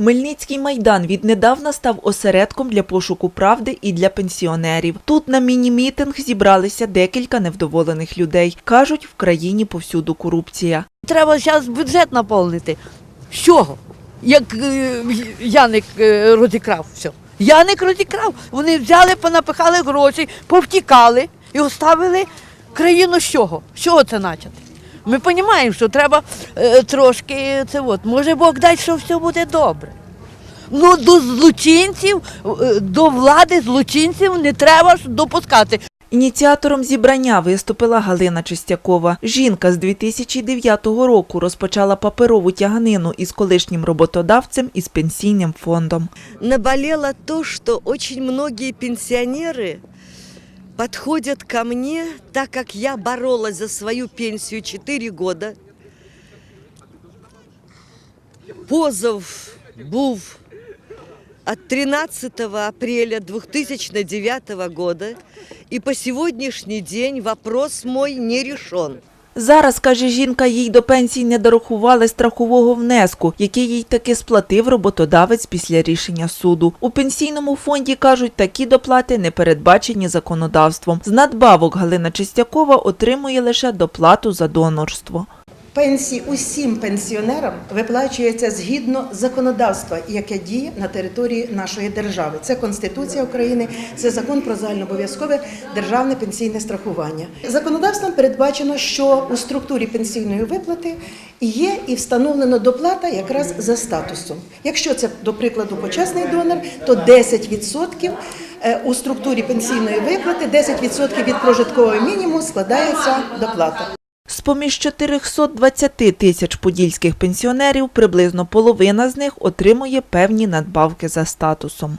Хмельницький майдан віднедавна став осередком для пошуку правди і для пенсіонерів. Тут на міні-мітинг зібралися декілька невдоволених людей. кажуть, в країні повсюду корупція. Треба зараз бюджет наповнити. З чого? Як е, Яник е, розікрав все. Яник розікрав. Вони взяли, понапихали гроші, повтікали і оставили країну з чого? З чого це почати? Ми розуміємо, що треба е, трошки це от. Може Бог дасть, що все буде добре. Ну, до злочинців, е, до влади злочинців не треба допускати. Ініціатором зібрання виступила Галина Чистякова. Жінка з 2009 року розпочала паперову тяганину із колишнім роботодавцем і з пенсійним фондом. наболело то, что очень многие пенсионеры подходят ко мне, так как я боролась за свою пенсию 4 года. Позов був от 13 апреля 2009 года, и по сегодняшний день вопрос мой не решен. Зараз, каже жінка, їй до пенсії не дорахували страхового внеску, який їй таки сплатив роботодавець після рішення суду. У пенсійному фонді кажуть, такі доплати не передбачені законодавством. З надбавок Галина Чистякова отримує лише доплату за донорство. Пенсії усім пенсіонерам виплачується згідно законодавства, яке діє на території нашої держави. Це Конституція України, це закон про загальнообов'язкове державне пенсійне страхування. Законодавством передбачено, що у структурі пенсійної виплати є і встановлена доплата якраз за статусом. Якщо це, до прикладу, почесний донор, то 10% е, у структурі пенсійної виплати, 10% від прожиткового мінімуму складається доплата. З-поміж 420 тисяч подільських пенсіонерів приблизно половина з них отримує певні надбавки за статусом.